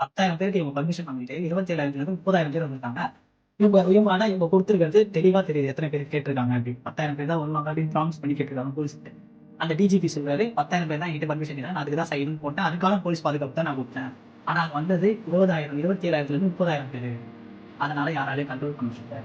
பத்தாயிரம் பேருக்கு இவங்க பர்மிஷன் வாங்கிட்டு இருபத்தி ஏழாயிரத்துல இருந்து முப்பதாயிரம் பேர் வந்திருக்காங்க. இவங்க இவங்க ஆனா இவங்க கொடுத்துருக்கிறது தெளிவா தெரியுது. எத்தனை பேர் கேட்டிருக்காங்க அப்படின்னு. பத்தாயிரம் பேர் தான் வருவாங்க அப்படின்னு ப்ராமிஸ் பண்ணி கேட்டிருக்காங்க போலீஸ் அந்த டிஜிபி சொல்றாரு பத்தாயிரம் பேர் தான் என்கிட்ட பர்மிஷன் நான் அதுக்கு தான் சைன் போட்டேன். அதுக்கான போலீஸ் பாதுகாப்பு தான் நான் கொடுத்தேன். ஆனா அங்க வந்தது இருபதாயிரம் இருபத்தி ஏழாயிரத்துல இருந்து முப்பதாயிரம் பேர். அதனால யாராலையும் கண்ட்ரோல் பண்ண முடியல.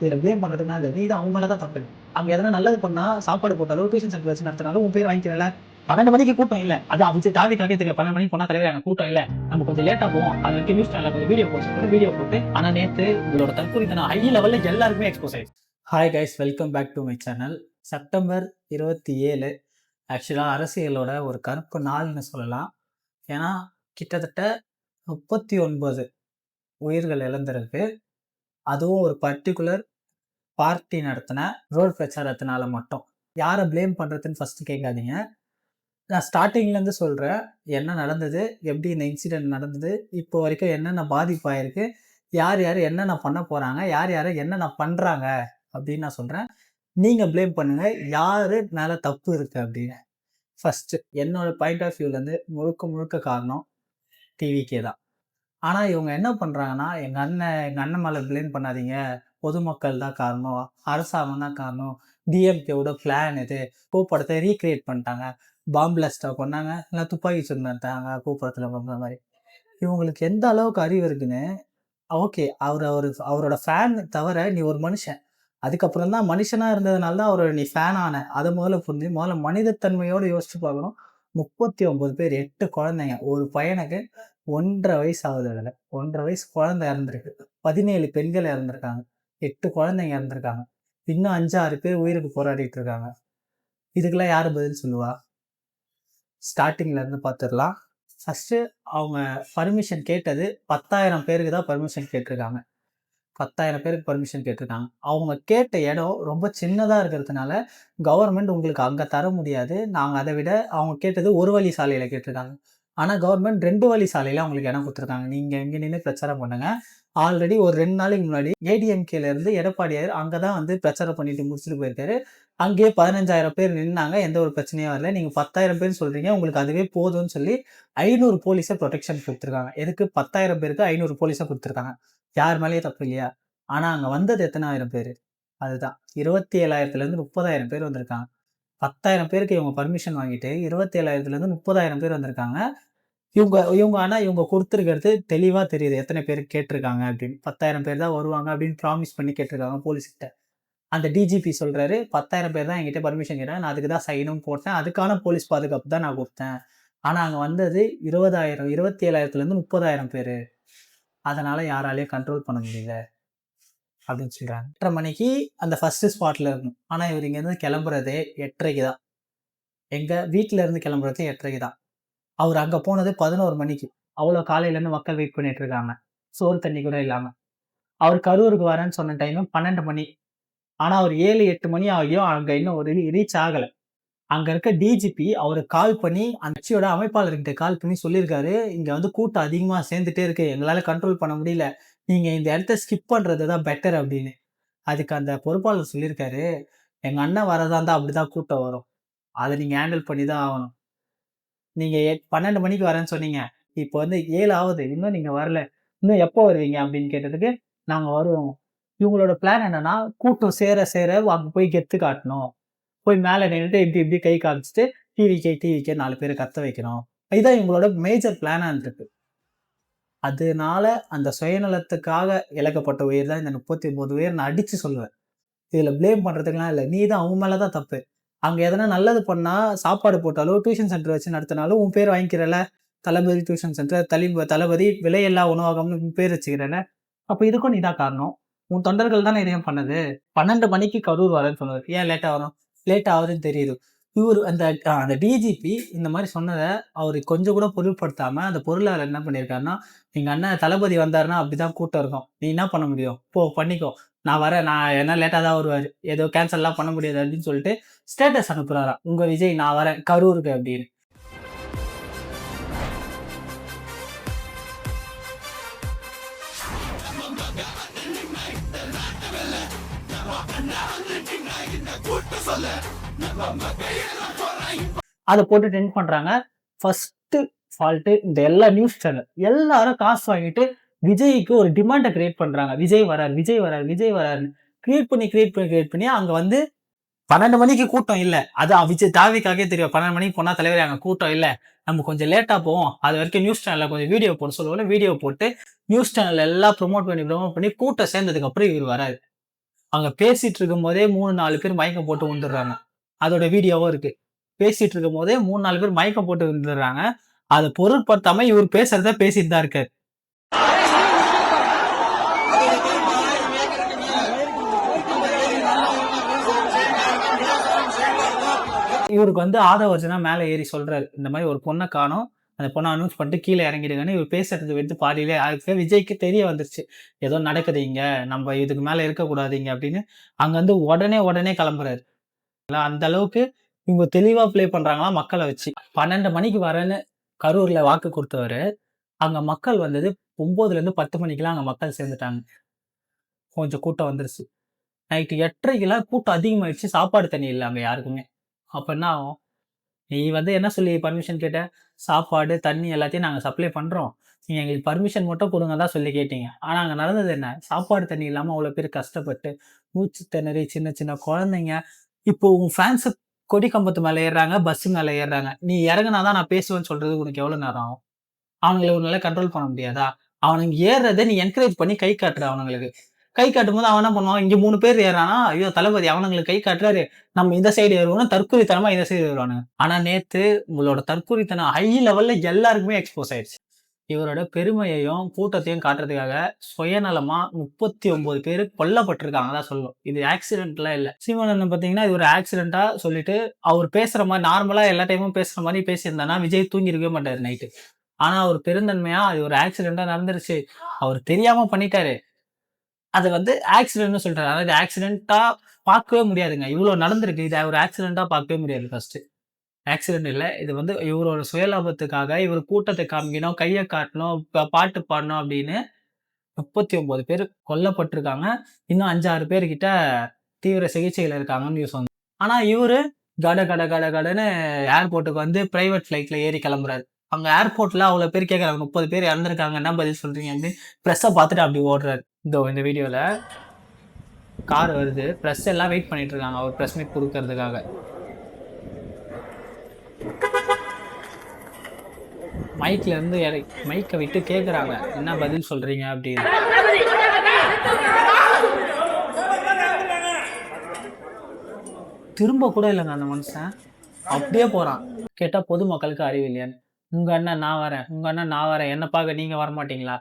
இதுல பிளேம் பண்றதுனா நீ தான் அவங்க மேலதான் தப்பு. அவங்க எதனா நல்லது பண்ணா சாப்பாடு போட்டாலும் பேஷன் சென்டர் வச்சு நடத்தினாலும் உன் பேர் வாங்கிக்கிறல பன்னெண்டு மணிக்கு கூட்டம் இல்ல. அது அவங்க தாவிக்காக தெரியும் பன்னெண்டு மணிக்கு போனா தலைவர் எனக்கு கூட்டம் இல்ல. நம்ம கொஞ்சம் லேட்டா போவோம். அது வரைக்கும் நியூஸ் சேனல் கொஞ்சம் வீடியோ போட்டு வீடியோ போட்டு ஆனா நேத்து உங்களோட தற்கொலை ஹை லெவல்ல எல்லாருக்குமே எக்ஸ்போஸ் ஆயிடுச்சு. Hi guys welcome back to my channel September இருபத்தி ஏழு. ஆக்சுவலாக அரசியலோட ஒரு கருப்பு நாள்னு சொல்லலாம். ஏன்னா கிட்டத்தட்ட முப்பத்தி ஒன்பது உயிர்கள் இழந்திருக்கு. அதுவும் ஒரு பர்டிகுலர் பார்ட்டி நடத்தின ரோட் பிரச்சாரத்தினால மட்டும். யாரை ப்ளேம் பண்ணுறதுன்னு ஃபஸ்ட்டு கேட்காதீங்க. நான் ஸ்டார்டிங்லேருந்து சொல்கிறேன் என்ன நடந்தது எப்படி இந்த இன்சிடெண்ட் நடந்தது இப்போ வரைக்கும் என்னென்ன பாதிப்பாயிருக்கு யார் யார் என்னென்ன பண்ண போகிறாங்க யார் யார் என்னென்ன பண்ணுறாங்க அப்படின்னு நான் சொல்கிறேன் நீங்கள் ப்ளேம் பண்ணுங்கள் யார் மேலே தப்பு இருக்குது அப்படின்னு. ஃபஸ்ட்டு என்னோட பாயிண்ட் ஆஃப் வியூலேருந்து முழுக்க முழுக்க காரணம் டிவிக்கே தான். ஆனால் இவங்க என்ன பண்ணுறாங்கன்னா எங்கள் அண்ணன் எங்கள் அண்ணன் மேலே ப்ளேம் பண்ணாதீங்க. பொதுமக்கள் தான் காரணம் அரசாங்கம் தான் காரணம். டிஎம்கேவோட பிளான் இது பூப்படத்தை ரீக்ரியேட் பண்ணிட்டாங்க. பாம் பிளாஸ்டாக கொண்டாங்க இல்லை துப்பாக்கி சொன்னாங்க பூப்படத்தில் பண்ணுற மாதிரி. இவங்களுக்கு எந்த அளவுக்கு அறிவு இருக்குன்னு ஓகே அவர் அவர் அவரோட ஃபேன் தவிர நீ ஒரு மனுஷன். அதுக்கப்புறம் தான் மனுஷனாக இருந்ததுனால தான் அவரோட நீ ஃபேன் ஆன. அதை முதல்ல புரிஞ்சு முதல்ல மனிதத்தன்மையோடு யோசிச்சு பார்க்கணும். முப்பத்தி ஒம்பது பேர் எட்டு குழந்தைங்க. ஒரு பையனுக்கு ஒன்றரை வயசு ஆகுது அதில். ஒன்றரை வயசு குழந்தை இறந்துருக்கு. பதினேழு பெண்கள் இறந்துருக்காங்க. எட்டு குழந்தைங்க இறந்துருக்காங்க. இன்னும் அஞ்சாறு பேர் உயிருக்கு போராடிட்டு இருக்காங்க. இதுக்கெல்லாம் யார் பதில் சொல்லுவா? ஸ்டார்டிங்லேருந்து பார்த்துடலாம் ஃபஸ்ட்டு அவங்க பர்மிஷன் கேட்டது பத்தாயிரம் பேருக்கு தான் பர்மிஷன் கேட்டிருக்காங்க. பத்தாயிரம் பேருக்கு பர்மிஷன் கேட்டிருக்காங்க. அவங்க கேட்ட இடம் ரொம்ப சின்னதாக இருக்கிறதுனால கவர்மெண்ட் உங்களுக்கு அங்கே தர முடியாது. நாங்கள் அதை விட அவங்க கேட்டது ஒரு வழி சாலையில் கேட்டிருக்காங்க. ஆனால் கவர்மெண்ட் ரெண்டு வழி சாலையில் அவங்களுக்கு இடம் கொடுத்துருக்காங்க. நீங்கள் எங்கே நின்று பிரச்சாரம் பண்ணுங்க. ஆல்ரெடி ஒரு ரெண்டு நாளைக்கு முன்னாடி ஏடிஎம்கேலேருந்து எடப்பாடியார் அங்கே தான் வந்து பிரச்சாரம் பண்ணிட்டு முடிச்சுட்டு போயிருக்காரு. அங்கேயே பதினஞ்சாயிரம் பேர் நின்னாங்க. எந்த ஒரு பிரச்சனையும் வரல. நீங்கள் பத்தாயிரம் பேர் சொல்கிறீங்க உங்களுக்கு அதுவே போதும்னு சொல்லி ஐநூறு போலீஸை ப்ரொடெக்ஷன் கொடுத்துருக்காங்க. எதுக்கு? பத்தாயிரம் பேருக்கு ஐநூறு போலீஸை கொடுத்துருக்காங்க. யார் மேலேயும் தப்பு இல்லையா? ஆனால் அங்கே வந்தது எத்தனை ஆயிரம் பேர்? அதுதான். இருபத்தி ஏழாயிரத்துலேருந்து முப்பதாயிரம் பேர் வந்திருக்காங்க. பத்தாயிரம் பேருக்கு இவங்க பர்மிஷன் வாங்கிட்டு இருபத்தி ஏழாயிரத்துலேருந்து முப்பதாயிரம் பேர் வந்திருக்காங்க. இவங்க இவங்க ஆனால் இவங்க கொடுத்துருக்கிறது தெளிவாக தெரியுது. எத்தனை பேர் கேட்டிருக்காங்க அப்படின்னு. பத்தாயிரம் பேர் தான் வருவாங்க அப்படின்னு ப்ராமிஸ் பண்ணி கேட்டிருக்காங்க போலீஸ்கிட்ட. அந்த டிஜிபி சொல்கிறாரு பத்தாயிரம் பேர் தான் என்கிட்ட பர்மிஷன் கேட்டேன் நான் அதுக்கு தான் சைனும் போட்டேன். அதுக்கான போலீஸ் பாதுகாப்பு தான் நான் கொடுத்தேன். ஆனால் அங்கே வந்தது இருபதாயிரம் இருபத்தி ஏழாயிரத்துலேருந்து முப்பதாயிரம் பேர். அதனால் யாராலையும் கண்ட்ரோல் பண்ண முடியல அப்படின்னு சொல்கிறாங்க எட்டரை மணிக்கு அந்த ஃபஸ்ட்டு ஸ்பாட்டில் இருக்கும் ஆனால் இவர் இங்கேருந்து கிளம்புறதே எட்டரைக்கு தான். எங்கள் வீட்டில் இருந்து கிளம்புறதே எட்டரைக்கு தான். அவர் அங்கே போனது பதினோரு மணிக்கு. அவ்வளோ காலையிலேருந்து மக்கள் வெயிட் பண்ணிட்டு இருக்காங்க. சோறு தண்ணி கூட இல்லாமல் அவர் கரூருக்கு வரேன்னு சொன்ன டைம் பன்னெண்டு மணி. ஆனால் அவர் ஏழு எட்டு மணி ஆகியும் அங்கே இன்னும் ஒரு ரீச் ஆகலை. அங்கே இருக்க டிஜிபி அவர் கால் பண்ணி அந்த கட்சியோட அமைப்பாளர்கிட்ட கால் பண்ணி சொல்லியிருக்காரு இங்கே வந்து கூட்டம் அதிகமாக சேர்ந்துட்டே இருக்கு. எங்களால் கண்ட்ரோல் பண்ண முடியல. நீங்கள் இந்த இடத்த ஸ்கிப் பண்ணுறது தான் பெட்டர் அப்படின்னு. அதுக்கு அந்த பொறுப்பாளர் சொல்லியிருக்காரு எங்கள் அண்ணன் வரதா இருந்தால் அப்படி தான் கூட்டம் வரும். அதை நீங்கள் ஹேண்டில் பண்ணி தான் ஆகணும். நீங்கள் பன்னெண்டு மணிக்கு வரேன்னு சொன்னீங்க. இப்போ வந்து ஏழு ஆகுது. இன்னும் நீங்கள் வரல. இன்னும் எப்போ வருவீங்க அப்படின்னு கேட்டதுக்கு நாங்கள் வருவோம். இவங்களோட பிளான் என்னன்னா கூட்டம் சேர சேர அங்கே போய் கெத்து காட்டணும். போய் மேலே நின்றுட்டு இப்படி இப்படி கை காமிச்சிட்டு டிவிக்கே டிவிக்கே நாலு பேர் கத்த வைக்கணும். இதுதான் இவங்களோட மேஜர் பிளானாக இருந்திருக்கு அதனால அந்த சுயநலத்துக்காக இழக்கப்பட்ட உயிர் தான் இந்த முப்பத்தி ஒன்பது உயிர் நான் அடித்து சொல்லுவேன். இதில் ப்ளேம் பண்ணுறதுக்கெலாம் இல்லை. நீ தான் அவங்க மேலே தான் தப்பு. அங்கே எதனா நல்லது பண்ணால் சாப்பாடு போட்டாலோ டியூஷன் சென்டர் வச்சு நடத்தினாலும் உன் பேர் வாங்கிக்கிறல. தளபதி டியூஷன் சென்டர் தளி தளபதி விலையெல்லா உணவகம்னு உன் பேர் வச்சுக்கிறல. அப்போ இதுக்கும் நீ தான் காரணம். உன் தொண்டர்கள் தானே இதையும் பண்ணது? பன்னெண்டு மணிக்கு கரூர் வரேன்னு சொன்னார். ஏன் லேட்டாக வரும்? லேட் ஆகுதுன்னு தெரியுது. இவர் அந்த அந்த டிஜிபி இந்த மாதிரி சொன்னதை அவர் கொஞ்சம் கூட பொருட்படுத்தாம அந்த பொருளாளர் என்ன பண்ணியிருக்காருன்னா எங்கள் அண்ணன் தளபதி வந்தாருன்னா அப்படிதான் கூட்டம் இருக்கும். நீ என்ன பண்ண முடியும்? போ பண்ணிக்கோ. நான் வரேன் நான் என்ன லேட்டாக தான் வருவார் ஏதோ கேன்சல்லாம் பண்ண முடியாது அப்படின்னு சொல்லிட்டு ஸ்டேட்டஸ் அனுப்புகிறாராம் உங்கள் விஜய் நான் வரேன் கரூருக்கு அப்படின்னு. அதை போட்டு டென்ட் பண்றாங்க. ஃபர்ஸ்ட் ஃபால்ட்டு இந்த எல்லா நியூஸ் சேனல் எல்லாரும் காசு வாங்கிட்டு விஜய்க்கு ஒரு டிமாண்டை கிரியேட் பண்ணுறாங்க விஜய் வரார் விஜய் வரார் விஜய் வராருன்னு கிரியேட் பண்ணி கிரியேட் பண்ணி கிரியேட் பண்ணி அங்கே வந்து பன்னெண்டு மணிக்கு கூட்டம் இல்லை. அது விஜய் தாவிக்காகவே தெரியும். பன்னெண்டு மணிக்கு போனால் தலைவர் அங்கே கூட்டம் இல்லை. நம்ம கொஞ்சம் லேட்டாக போவோம். அது வரைக்கும் நியூஸ் சேனலில் கொஞ்சம் வீடியோ போட சொல்லுவோம்ல வீடியோ போட்டு நியூஸ் சேனல் எல்லாம் ப்ரோமோட் பண்ணி ப்ரொமோட் பண்ணி கூட்டம் சேர்ந்ததுக்கு அப்புறம் இவர் வராரு. அங்கே பேசிகிட்டு இருக்கும் போதே மூணு நாலு பேர் மயக்கம் போட்டு வந்துடுறாங்க அதோட வீடியோவும் இருக்குது பேசிகிட்டு இருக்கும் போதே மூணு நாலு பேர் மயக்கம் போட்டு வந்துடுறாங்க அதை பொருட்படுத்தாமல் இவர் பேசுகிறத பேசிட்டு தான் இருக்காரு. இவருக்கு வந்து ஆதவர்ஜனா மேலே ஏறி சொல்றாரு. இந்த மாதிரி ஒரு பொண்ணை காணும். அந்த பொண்ணை அனௌன்ஸ் பண்ணிட்டு கீழே இறங்கிடுங்கன்னு இவர் பேசுறது எடுத்து பாதியிலே அதுக்கு விஜய்க்கு தெரிய வந்துருச்சு. ஏதோ நடக்குது இங்க. நம்ம இதுக்கு மேல இருக்கக்கூடாதீங்க அப்படின்னு. அங்க வந்து உடனே உடனே கிளம்புறாரு. அந்த அளவுக்கு இவங்க தெளிவா ப்ளே பண்றாங்களா மக்களை வச்சு. பன்னெண்டு மணிக்கு வரேன்னு கரூர்ல வாக்கு கொடுத்தவர். அங்க மக்கள் வந்தது ஒன்பதுல இருந்து பத்து மணிக்கெல்லாம் அங்க மக்கள் சேர்ந்துட்டாங்க. கொஞ்சம் கூட்டம் வந்துருச்சு. நைட்டு எட்டரைக்கெல்லாம் கூட்டம் அதிகமாயிடுச்சு. சாப்பாடு தண்ணி இல்லை அங்க யாருக்குமே. அப்போ என்ன ஆகும் நீ வந்து என்ன சொல்லி பர்மிஷன் கேட்ட? சாப்பாடு தண்ணி எல்லாத்தையும் நாங்கள் சப்ளை பண்ணுறோம் நீங்கள் எங்களுக்கு பர்மிஷன் மட்டும் கொடுங்க தான் சொல்லி கேட்டீங்க. ஆனால் அங்கே நடந்தது என்ன? சாப்பாடு தண்ணி இல்லாமல் அவ்வளோ பேர் கஷ்டப்பட்டு மூச்சு திணறி சின்ன சின்ன குழந்தைங்க இப்போ உன் ஃபேன்ஸு கொடி கம்பத்து மேலே ஏறுறாங்க பஸ்ஸு மேலே ஏறுறாங்க. நீ இறங்கினா தான் நான் பேசுவேன்னு சொல்றது உனக்கு எவ்வளோ நேரம்? ஆகும் அவங்களை உன்னால கண்ட்ரோல் பண்ண முடியாதா? அவனுங்க ஏறுறதை நீ என்கரேஜ் பண்ணி கை காட்டுற அவனுங்களுக்கு. கை காட்டும் போது அவன் என்ன பண்ணுவான்? இங்க மூணு பேர் ஏறானா ஐயோ தளபதி அவனுங்களுக்கு கை காட்டுறாரு. நம்ம இந்த சைடு ஏறுவோம் தற்கொலைத்தனமா இந்த சைடு ஏறுவானுங்க. ஆனா நேத்து உங்களோட தற்கொலைத்தனம் ஹை லெவல்ல எல்லாருக்குமே எக்ஸ்போஸ் ஆயிடுச்சு. இவரோட பெருமையையும் கூட்டத்தையும் காட்டுறதுக்காக சுயநலமா முப்பத்தி ஒன்பது பேர் கொல்லப்பட்டிருக்காங்க. தான் சொல்லும் இது ஆக்சிடென்ட்லாம் இல்லை. சீமானந்தன் பாத்தீங்கன்னா இது ஒரு ஆக்சிடென்ட்டா சொல்லிட்டு அவர் பேசுற மாதிரி நார்மலா எல்லா டைமும் பேசுற மாதிரி பேசியிருந்தானா விஜய் தூங்கிருக்கவே மாட்டாரு நைட்டு ஆனா அவர் பெருந்தன்மையா அது ஒரு ஆக்சிடென்ட்டா நடந்துருச்சு. அவர் தெரியாம பண்ணிட்டாரு. அது வந்து ஆக்சிடென்ட்னு சொல்கிறாங்க அதாவது ஆக்சிடென்ட்டாக பார்க்கவே முடியாதுங்க. இவ்வளோ நடந்திருக்கு. இதை ஒரு ஆக்சிடென்ட்டாக பார்க்கவே முடியாது ஃபஸ்ட்டு ஆக்சிடென்ட் இல்லை. இது வந்து இவரோட சுயலாபத்துக்காக இவர் கூட்டத்தை காமிக்கணும் கையை காட்டணும் பாட்டு பாடணும் அப்படின்னு முப்பத்தி ஒம்பது பேர் கொல்லப்பட்டிருக்காங்க. இன்னும் அஞ்சாறு பேர்கிட்ட தீவிர சிகிச்சையில் இருக்காங்கன்னு நியூஸ் வந்து. ஆனால் இவர் கட கட கட கடன்னு ஏர்போர்ட்டுக்கு வந்து ப்ரைவேட் ஃப்ளைட்டில் ஏறி கிளம்புறாரு. அங்கே ஏர்போர்ட்டில் அவ்வளோ பேர் கேட்குறாங்க முப்பது பேர் இறந்துருக்காங்க. என்ன பதில் சொல்கிறீங்க அப்படின்னு ப்ரெஸ்ஸை பார்த்துட்டு அப்படி ஓடுறாரு. இதோ இந்த வீடியோவில் கார் வருது. ப்ரெஸ் எல்லாம் வெயிட் பண்ணிட்டு இருக்காங்க. அவர் ப்ரெஸ் மீட் கொடுக்கறதுக்காக. மைக்ல இருந்து இறை மைக்கை விட்டு கேட்குறாங்க என்ன பதில் சொல்றீங்க? அப்படின்னு. திரும்ப கூட இல்லைங்க அந்த மனுஷன். அப்படியே போறான். கேட்டால் பொதுமக்களுக்கு அறிவு இல்லையான்னு. உங்க அண்ணன் நான் வரேன். உங்க அண்ணன் நான் வரேன். என்ன பார்க்க நீங்க வர மாட்டீங்களா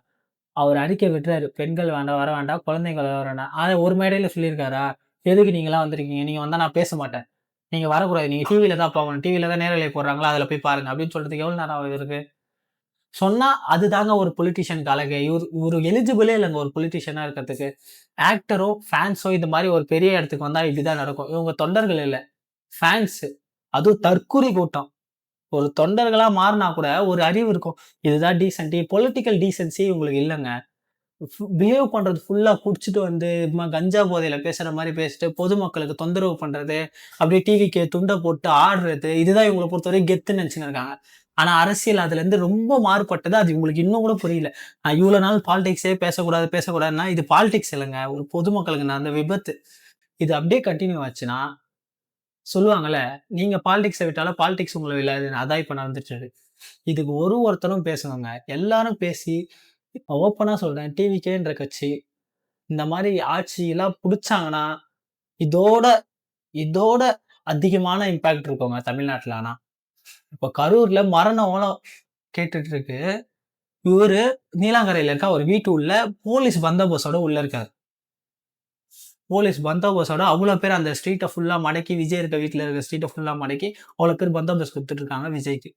அவர் அறிக்கை விட்டுறாரு. பெண்கள் வேண்டாம் வர வேண்டாம் குழந்தைகள் வர வேண்டாம். அதை ஒரு மேடையில் சொல்லியிருக்காரா? எதுக்கு நீங்களாம் வந்திருக்கீங்க? நீங்கள் வந்தால் நான் பேச மாட்டேன். நீங்கள் வரக்கூடாது. நீங்கள் டிவியில தான் பார்க்கணும். டிவியில தான் நேரலை போடுறாங்களா? அதில் போய் பாருங்க. அப்படின்னு சொல்கிறதுக்கு எவ்வளோ நேரம் இருக்குது சொன்னால் அது அதுதாங்க ஒரு பொலிட்டிஷியனுக்கு அழகு. இவர் இவர் எலிஜிபிளே இல்லைங்க ஒரு பொலிட்டிஷியனாக இருக்கிறதுக்கு. ஆக்டரோ ஃபேன்ஸோ இந்த மாதிரி ஒரு பெரிய இடத்துக்கு வந்தா இப்படிதான் நடக்கும். இவங்க தொண்டர்கள் இல்லை. ஃபேன்ஸு அதுவும் தற்குறி கூட்டம். ஒரு தொண்டர்களாக மாறினா கூட ஒரு அறிவு இருக்கும். இதுதான் டீசென்டி பொலிட்டிக்கல் டீசென்சி உங்களுக்கு இல்லைங்க. பிஹேவ் பண்ணுறது ஃபுல்லாக குடிச்சிட்டு வந்து கஞ்சா போதையில் பேசுகிற மாதிரி பேசிட்டு பொதுமக்களுக்கு தொந்தரவு பண்ணுறது அப்படியே டிவிக்கு துண்டை போட்டு ஆடுறது இதுதான் இவங்களை பொறுத்தவரை கெத்துன்னு நினைச்சுன்னு இருக்காங்க ஆனால் அரசியல் அதுலேருந்து ரொம்ப மாறுபட்டது. அது உங்களுக்கு இன்னும் கூட புரியல. நான் இவ்வளோ நாள் பாலிடிக்ஸே பேசக்கூடாது பேசக்கூடாதுன்னா இது பாலிடிக்ஸ் இல்லைங்க. ஒரு பொதுமக்களுக்கு நான் அந்த விபத்து. இது அப்படியே கண்டினியூ ஆச்சுன்னா சொல்லுவாங்கல்ல நீங்க பாலிடிக்ஸை விட்டாலும் பாலிடிக்ஸ் உங்களை விழாதுன்னு அதான் இப்போ நடந்துட்டு இதுக்கு ஒரு ஒருத்தரும் பேசணுங்க. எல்லாரும் பேசி ஓப்பனாக சொல்றேன் டிவிக்கேன்ற கட்சி இந்த மாதிரி ஆட்சியெல்லாம் பிடிச்சாங்கன்னா இதோட இதோட அதிகமான இம்பாக்ட் இருக்குங்க தமிழ்நாட்டில் ஆனால் இப்போ கரூரில் மரண ஓலம் கேட்டுட்டு இருக்கு இவரு நீலாங்கரையில் இருக்க ஒரு வீட்டு உள்ள போலீஸ் பந்தோபஸ்தோட உள்ளே இருக்காரு. போலீஸ் பந்தோபஸ்தோட அவ்வளவு பேர் அந்த ஸ்ட்ரீட்டை ஃபுல்லா மடக்கி விஜய் இருக்க வீட்டுல இருக்க ஸ்ட்ரீட்டை ஃபுல்லா மடக்கி அவ்வளவு பேர் பந்தோபஸ்த் கொடுத்துட்டு இருக்காங்க விஜய்க்கு.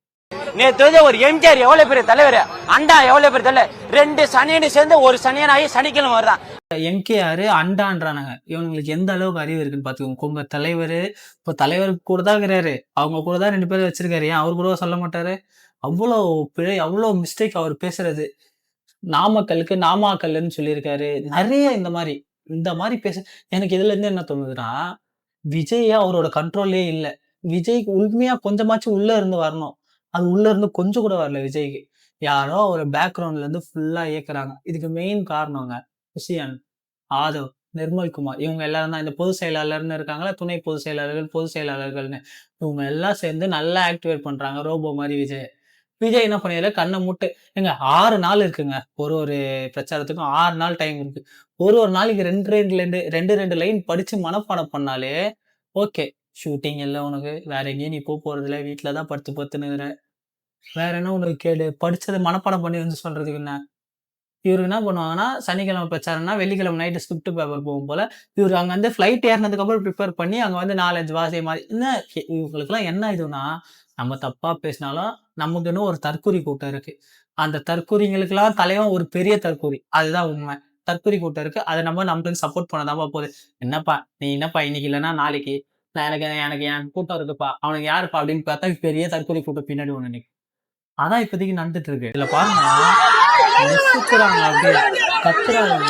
நேத்து வந்து ஒரு எம்ஜிஆர் எவ்வளவு பெரிய தலைவர்? அண்டா எவ்வளவு பெரிய தலைவர்? ரெண்டு சனியனு சேர்ந்து ஒரு சனியன் ஆகி சனிக்கிழமை வருதான் எம்கேஆர் அண்டான்றானுங்க. இவங்களுக்கு எந்த அளவுக்கு அறிவு இருக்குன்னு பாத்துக்கோங்க உங்க தலைவர் இப்போ தலைவர் கூட தான் இருக்கிறாரு. அவங்க கூட தான் ரெண்டு பேரும் வச்சிருக்காரு. ஏன் அவர் கூட சொல்ல மாட்டாரு? அவ்வளோ பிழை அவ்வளோ மிஸ்டேக் அவர் பேசுறது. நாமக்கலுக்கு நாமாக்கல்னு சொல்லியிருக்காரு. நிறைய இந்த மாதிரி. இந்த மாதிரி பேச எனக்கு இதுல இருந்து என்ன தோணுதுன்னா விஜய் அவரோட கண்ட்ரோல்லே இல்லை? விஜய்க்கு உண்மையா கொஞ்சமாச்சும் உள்ள இருந்து வரணும். அது உள்ள இருந்து கொஞ்சம் கூட வரல விஜய்க்கு. யாரோ ஒரு பேக்ரவுண்ட்ல இருந்து ஃபுல்லா இயக்குறாங்க. இதுக்கு மெயின் காரணங்க விஷயன் ஆதவ் நிர்மல்குமார் இவங்க எல்லாரும் தான். இந்த பொதுச் செயலாளர்னு இருக்காங்களா துணை பொதுச் செயலாளர்கள் பொதுச் செயலாளர்கள்னு. இவங்க எல்லாம் சேர்ந்து நல்லா ஆக்டிவேட் பண்றாங்க ரோபோ மாதிரி விஜய். விஜய் என்ன பண்ணியதில்ல கண்ணை மூட்டு. எங்க ஆறு நாள் இருக்குங்க. ஒரு ஒரு பிரச்சாரத்துக்கும் ஆறு நாள் டைம் இருக்கு. ஒரு ஒரு நாளைக்கு ரெண்டு ரெண்டு ரெண்டு ரெண்டு ரெண்டு லைன் படிச்சு மனப்பாடம் பண்ணாலே ஓகே ஷூட்டிங் எல்லாம் உனக்கு. வேற எங்கேயும் நீ போக போறதில்ல. வீட்டில தான் படுத்து பத்துனுங்கிற வேற என்ன உனக்கு கேடு? படிச்சதை மனப்பாடம் பண்ணி வந்து சொல்றதுக்கு என்ன? இவருக்கு என்ன பண்ணுவாங்கன்னா சனிக்கிழமை பிரச்சாரம்னா வெள்ளிக்கிழமை நைட்டு ஸ்கிரிப்ட் பேப்பர் போகும் போல இவர் அங்க வந்து ஃப்ளைட் ஏறினதுக்கு அப்புறம் ப்ரிப்பேர் பண்ணி அங்க வந்து நாலஞ்சு வாசிய மாதிரி என்ன இவங்களுக்குலாம் என்ன இதுனா நம்ம தப்பா பேசினாலும் நமக்குன்னு ஒரு தற்கூரி கூட்டம் இருக்கு. அந்த தற்கொலைங்களுக்கெல்லாம் தலைவன் ஒரு பெரிய தற்கூரி அதுதான் உண்மை. தற்கொலை கூட்டம் இருக்கு. அதை நம்ம நம்மளுக்கு சப்போர்ட் பண்ணதாப்பா போகுது. என்னப்பா நீ என்னப்பா இன்னைக்கு இல்லைன்னா நாளைக்கு? நான் எனக்கு எனக்கு என் கூட்டம் இருக்குப்பா. அவனுக்கு யாருப்பா அப்படின்னு பார்த்தா பெரிய தற்கொலை கூட்டம் பின்னாடி ஒண்ணு நினைக்கும் அதான் இப்போதைக்கு நடந்துட்டு இருக்கு. இதில் பாருங்க. நெசுக்குறாங்க அப்படியே. கத்துறாங்க.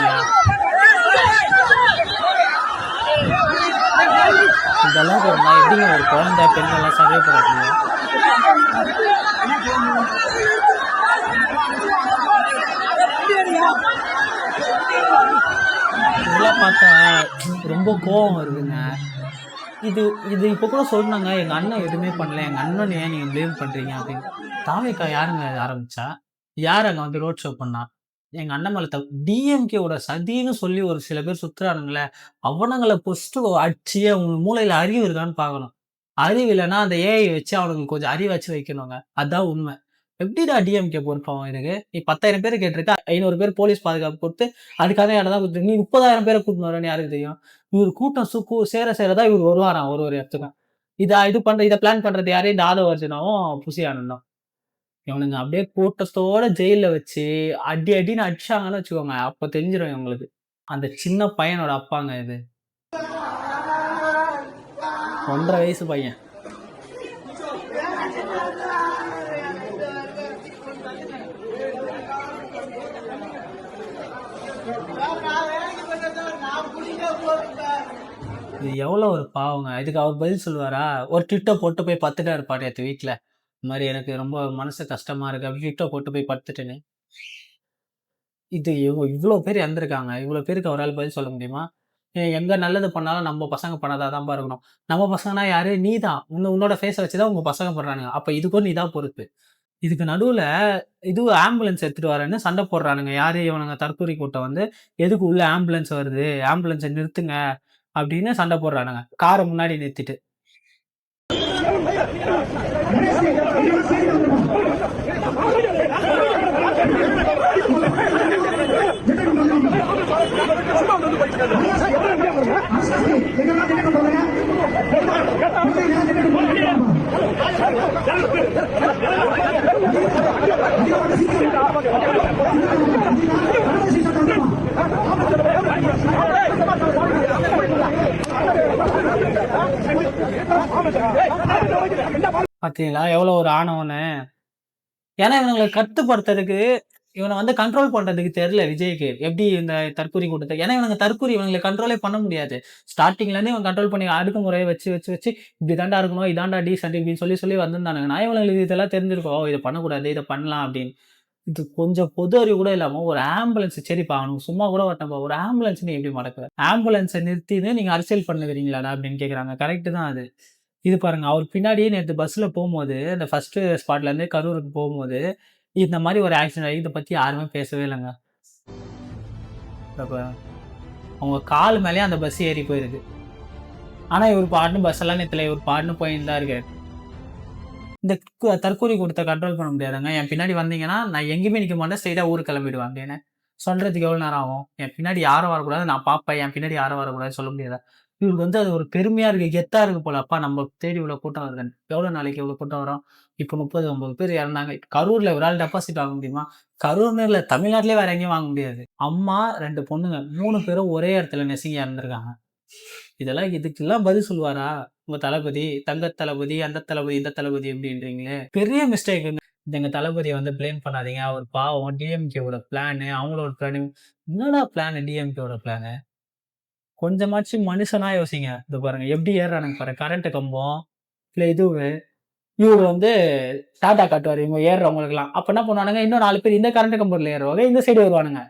இதெல்லாம் எப்படிங்க ஒரு குழந்தை பெண்கள்லாம் சர்வே பண்ண இதெல்லாம் பார்த்தா ரொம்ப கோபம் வருதுங்க. இது இது இப்போ கூட சொன்னாங்க எங்க அண்ணன் எதுவுமே பண்ணல. எங்க அண்ணன் ஏன் நீங்கள் ப்ளேம் பண்றீங்க? அப்படின்னு. தாவேக்கா யாருங்க ஆரம்பிச்சா? யார் அங்கே வந்து ரோட் ஷோ பண்ணா? எங்க அண்ணன் மேல தப்பு டிஎம்கேவோட சதின்னு சொல்லி ஒரு சில பேர் சுத்துறானுங்களே அவனுங்களை பொஸ்ட்டு அடிச்சு அவங்க மூளையில் அறிவு இருக்கான்னு பார்க்கணும். அறிவு இல்லைன்னா அந்த ஏஐ வச்சு அவனுக்கு கொஞ்சம் அறிவாச்சு வைக்கணுங்க. அதான் உண்மை. எப்படிடா டிஎம்கே பொறுப்பாகும் எனக்கு? நீ பத்தாயிரம் பேர் கேட்டிருக்க ஐநூறு பேர் போலீஸ் பாதுகாப்பு கொடுத்து அதுக்காக இடம் தான் கொடுத்து நீ முப்பதாயிரம் பேரை கூட்டின்னு வரேன்னு யாருக்கு தெரியும்? இவர் கூட்டம் சுக்கு சேர சேரதான் இவர் வருவாராம் ஒரு ஒரு இடத்துக்கும் இதை இது பண்ற இதை பிளான் பண்றது யாரையும் இந்த ஆதவ அர்ஜுனாவும் புசி ஆனந்தம் இவனுங்க அப்படியே கூட்டத்தோட ஜெயில வச்சு அடி அடின்னு அடிச்சாங்கன்னு வச்சுக்கோங்க அப்போ தெரிஞ்சிடும் இவங்களுக்கு. அந்த சின்ன பையனோட அப்பாங்க இது. ஒன்றரை வயசு பையன். இது எவ்வளோ ஒரு பாவங்க. இதுக்கு அவர் பதில் சொல்லுவாரா? ஒரு ட்விட்டை போட்டு போய் பத்துட்டாரு பாட்டியத்து வீட்டில் இந்த மாதிரி எனக்கு ரொம்ப மனசு கஷ்டமா இருக்கு. அப்படி ட்விட்டை போட்டு போய் படுத்துட்டேன்னு இது இவ்வளோ இவ்வளோ பேர் இறந்துருக்காங்க. இவ்வளோ பேருக்கு அவரால் பதில் சொல்ல முடியுமா? எங்கே நல்லது பண்ணாலும் நம்ம பசங்க பண்ணாதான் தான் இருக்கணும் நம்ம பசங்கன்னா யாரு? நீ தான் உன்னோட ஃபேஸை வச்சு தான் உங்கள் பசங்க பண்ணுறானுங்க அப்போ இதுக்கும் நீ தான் பொறுப்பு. இதுக்கு நடுவில் இது ஆம்புலன்ஸ் எடுத்துகிட்டு வரேன்னு சண்டை போடுறானுங்க. யார்? இவனுங்க தற்கொலை கூட்டம் வந்து எதுக்கு உள்ள ஆம்புலன்ஸ் வருது? ஆம்புலன்ஸை நிறுத்துங்க. அப்படின்னு சண்டை போடுறானுங்க. காரை முன்னாடி நிறுத்திட்டு. பார்த்தீங்களா எவ்வளோ ஒரு ஆணவன்னு ஏன்னா இவனுங்களை கட்டுப்படுத்துறதுக்கு இவனை வந்து கண்ட்ரோல் பண்ணுறதுக்கு தெரியல விஜய்க்கு. எப்படி இந்த தற்கூரி கூட்டத்தை? ஏன்னா இவனுங்க தற்கூரி இவங்களை கண்ட்ரோலே பண்ண முடியாது. ஸ்டார்டிங்லேருந்து இவன் கண்ட்ரோல் பண்ணி அடுக்குமுறையை வச்சு வச்சு வச்சு இப்படி தாண்டா இருக்கணும் இதாண்டா டீசென்ட் இப்படின்னு சொல்லி சொல்லி வந்திருந்தானுங்க. நான் இவங்களுக்கு இதெல்லாம் தெரிஞ்சிருக்கோம். இதை பண்ணக்கூடாது இதை பண்ணலாம் அப்படின்னு. இது கொஞ்சம் பொது அறிவு கூட இல்லாமல் ஒரு ஆம்புலன்ஸ் சரிப்பா அவனுக்கு சும்மா கூட வரட்டப்பா ஒரு ஆம்புலன்ஸ் நீ எப்படி மடக்குற ஆம்புலன்ஸை நிறுத்தின்னு நீங்கள் அரசியல் பண்ணுவீங்களாடா அப்படின்னு கேட்குறாங்க கரெக்டு தான் அது. இது பாருங்க அவர் பின்னாடியே நேற்று பஸ்ஸில் போகும்போது அந்த ஃபர்ஸ்ட் ஸ்பாட்லேருந்து கரூருக்கு போகும்போது இந்த மாதிரி ஒரு ஆக்சிடென்ட் ஆகி இதை பத்தி யாருமே பேசவே இல்லைங்க. அப்ப அவங்க கால் மேலேயே அந்த பஸ் ஏறி போயிருக்கு. ஆனா இவர் பாட்டுன்னு பஸ் எல்லாம் நிறுத்தல. இவர் பாட்டுன்னு போயின்னு தான் இருக்காரு. இந்த தற்கொலை கூட்டத்தை கண்ட்ரோல் பண்ண முடியாதுங்க. என் பின்னாடி வந்தீங்கன்னா நான் எங்கேயுமே நிற்க மாட்டேன். ஸ்ட்ரெயிட்டாக ஊருக்கு கிளம்பிடுவேன் அப்படின்னு சொல்றதுக்கு எவ்வளோ நேரம் ஆகும்? என் பின்னாடி யாரும் வரக்கூடாது. நான் பார்ப்பேன் என் பின்னாடி யாரும் வரக்கூடாது சொல்ல முடியாதா? இவருக்கு வந்து அது ஒரு பெருமையா இருக்கு. கெத்தா இருக்கு போல. அப்பா நம்ம தேடி இவ்வளோ கூட்டம் வருதுன்னு. எவ்வளவு நாளைக்கு இவ்வளவு கூட்டம் வரும்? இப்போ முப்பது ஐம்பது பேர் இறந்தாங்க. கரூரில் ஒரு ஆள் டெபாசிட் வாங்க முடியுமா? கரூர்னு இல்ல தமிழ்நாட்டிலே வேற எங்கேயும் வாங்க முடியாது. அம்மா ரெண்டு பொண்ணுங்க மூணு பேரும் ஒரே இடத்துல நெசுங்கி இறந்துருக்காங்க. இதெல்லாம் இதுக்கெல்லாம் பதில் சொல்லுவாரா? உங்க தளபதி தங்க தளபதி அந்த தளபதி இந்த தளபதி எப்படின்றீங்களே பெரிய மிஸ்டேக் எங்க தளபதியை வந்து பிளேம் பண்ணாதீங்க. அவர் பாவம் டிஎம்கேவோட பிளானு அவங்களோட பிளானு என்னடா பிளான் டிஎம்கேவோட பிளானு கொஞ்சமாச்சும் மனுஷனா யோசிங்க. இது பாருங்க எப்படி ஏறுறானுங்க பாருங்க. கரண்ட் கம்பம் இல்லை இதுவு இவர் வந்து டாட்டா காட்டுவார் இவங்க ஏறுறவங்களுக்குலாம் அப்போ என்ன பண்ணுவானுங்க? இன்னும் நாலு பேர் இந்த கரண்ட் கம்பெனியில் ஏறுவாங்க இந்த சைடு வருவானுங்க.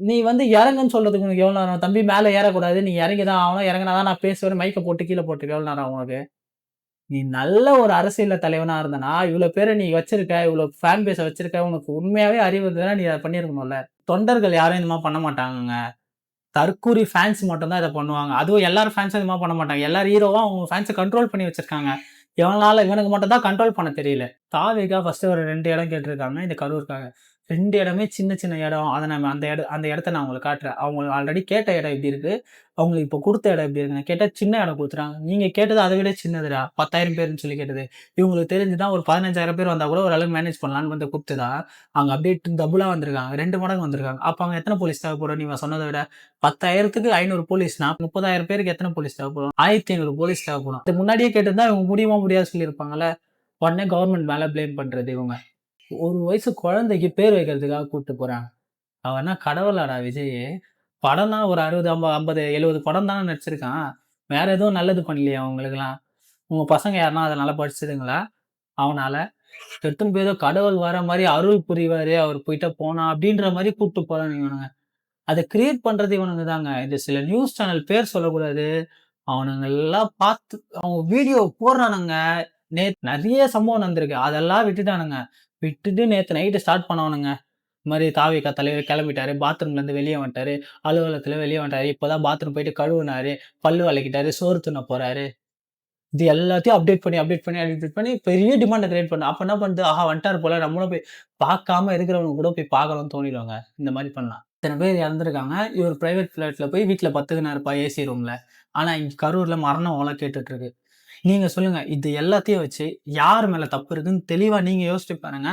நீ வந்து இறங்குன்னு சொல்கிறதுக்கு உனக்கு எவ்வளோ நேரம்? தம்பி மேலே ஏறக்கூடாது நீ இறங்கி தான் ஆகணும். இறங்கினா தான் நான் பேசுவேன் மைக்கை போட்டு கீழே போட்டு எவ்வளோ நேரம் உனக்கு? நீ நல்ல ஒரு அரசியல் தலைவனாக இருந்தனா இவ்வளோ பேரை நீ வச்சிருக்க இவ்வளோ ஃபேன் பேஸை வச்சிருக்க உனக்கு உண்மையாகவே அறிவு இருந்ததுன்னா நீ அதை பண்ணியிருக்கணும்ல. தொண்டர்கள் யாரும் இந்த மாதிரி பண்ண மாட்டாங்க தற்கூரி ஃபேன்ஸ் மட்டும்தான் இதை பண்ணுவாங்க. அதுவும் எல்லாரும் ஃபேன்ஸும் இது மாதிரி பண்ண மாட்டாங்க. எல்லாரும் ஹீரோவா அவங்க ஃபேன்ஸை கண்ட்ரோல் பண்ணி வச்சிருக்காங்க. இவனால இவனுக்கு மட்டும் தான் கண்ட்ரோல் பண்ண தெரியல. தாவேகா ஃபர்ஸ்ட் ஒரு ரெண்டு இடம் கேட்டிருக்காங்க இந்த கரூருக்காக. ரெண்டு இடமே சின்ன சின்ன இடம். அதை நம்ம அந்த இடம் அந்த இடத்த நான் உங்களுக்கு காட்டுறேன். அவங்க ஆல்ரெடி கேட்ட இடம் எப்படி இருக்கு? அவங்களுக்கு இப்போ கொடுத்த இடம் எப்படி இருக்குன்னு கேட்டால் சின்ன இடம் கொடுத்துறாங்க நீங்க கேட்டது அதை விட சின்னதுடா? பத்தாயிரம் பேர்னு சொல்லி கேட்டது. இவங்களுக்கு தெரிஞ்சுதான் ஒரு பதினஞ்சாயிரம் பேர் வந்தா கூட ஓரளவுக்கு மேனேஜ் பண்ணலான்னு வந்து கொடுத்துதா அங்கே அப்படியே டபுளா வந்திருக்காங்க. ரெண்டு மடங்கு வந்திருக்காங்க. அப்போ அவங்க எத்தனை போலீஸ் தேவைப்படும் நீங்க சொன்னதை விட பத்தாயிரத்துக்கு ஐநூறு போலீஸ்னா முப்பதாயிரம் பேருக்கு எத்தனை போலீஸ் தேவைப்படும்? ஆயிரத்தி ஐநூறு போலீஸ் தேவைப்படும். அது முன்னாடியே கேட்டிருந்தா இவங்க முடியுமா முடியாது சொல்லியிருப்பாங்கல்ல? உடனே கவர்மெண்ட் மேல ப்ளேம் பண்றது இவங்க. ஒரு வயசு குழந்தைக்கு பேர் வைக்கிறதுக்காக கூப்பிட்டு போறாங்க. அவனா கடவுளாடா விஜய். படம் தான் ஒரு அறுபது ஐம்பது ஐம்பது எழுபது படம் தானே நடிச்சிருக்கான். வேற எதுவும் நல்லது பண்ணலையா அவங்களுக்குலாம் உங்க பசங்க யாருன்னா அதை நல்லா படிச்சதுங்களா? அவனால. எத்தனை பேரோ கடவுள் வர மாதிரி அருள் புரிவாரு அவர் போயிட்டா போனா அப்படின்ற மாதிரி கூப்பிட்டு போறாங்க இவனுங்க. அதை கிரியேட் பண்றது இவனுங்க தாங்க. இந்த சில நியூஸ் சேனல் பேர் சொல்லக்கூடாது. அவனுங்க எல்லாம் பார்த்து அவங்க வீடியோ போடுறானுங்க. நே நிறைய சம்பவம் நடந்திருக்கு. அதெல்லாம் விட்டுட்டானுங்க. விட்டுட்டு நேற்று நைட்டு ஸ்டார்ட் பண்ணவனுங்க. இந்த மாதிரி தாவிகா தலைவர் கிளம்பிட்டாரு பாத்ரூம்லேருந்து வெளியே வந்துட்டாரு அலுவலகத்தில் வெளியே வந்துட்டாரு இப்போதான் பாத்ரூம் போயிட்டு கழுவுனாரு பல்லு வளைக்கிட்டாரு சோறு துண்ண போகிறாரு இது எல்லாத்தையும் அப்டேட் பண்ணி அப்டேட் பண்ணி அப்டேட் பண்ணி பெரிய டிமாண்டை கிரியேட் பண்ண. அப்போ என்ன பண்ணுது ஆஹா வந்துட்டார் போல நம்மளும் போய் பார்க்காம இருக்கிறவங்க கூட போய் பார்க்கணும்னு தோணிடுவாங்க. இந்த மாதிரி பண்ணலாம். இத்தனை பேர் இறந்துருக்காங்க. இவர் பிரைவேட் ஃபிளைட்ல போய் வீட்டில் பத்துக்குனாருப்பா ஏசி ரூமில் ஆனால் இங்கே கரூரில் மரணம் ஓலை கேட்டுட்ருக்கு. நீங்கள் நீங்க சொல்லுங்க இது எல்லாத்தையும் வச்சு யார் மேல தப்பு இருக்குன்னு தெளிவா நீங்க யோசிச்சு பாருங்க.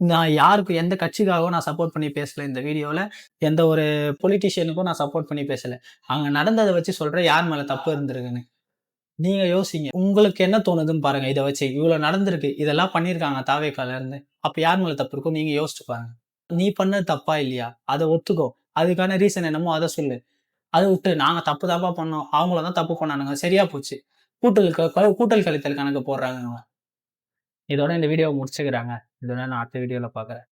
நான் யாருக்கு எந்த கட்சிக்காகவும் நான் சப்போர்ட் பண்ணி பேசல இந்த வீடியோவில் எந்த ஒரு பொலிட்டிஷியனுக்கும் நான் சப்போர்ட் பண்ணி பேசல. அங்கே நடந்ததை வச்சு சொல்கிறேன் யார் மேலே தப்பு இருந்திருக்குன்னு. நீங்கள் யோசிங்க. உங்களுக்கு என்ன தோணுதுன்னு பாருங்க இதை வச்சு. இவ்வளோ நடந்திருக்கு இதெல்லாம் பண்ணியிருக்காங்க தாவேக்காலேருந்து அப்போ யார் மேலே தப்பு இருக்கும் நீங்கள் யோசிச்சு பாருங்க. நீ பண்ணது தப்பா இல்லையா? அதை ஒத்துக்கோ. அதுக்கான ரீசன் என்னமோ அதை சொல்லு. அதை விட்டு நாங்கள் தப்பு தப்பாக பண்ணோம். அவங்கள தான் தப்பு பண்ணானுங்க. சரியா போச்சு. கூட்டல் க- கூட்டல் கழித்தல் கணக்கு போடுறாங்க இதோட இந்த வீடியோவை முடிச்சுக்கிறாங்க. இதோட நான் அடுத்த வீடியோவில் பார்க்குறேன்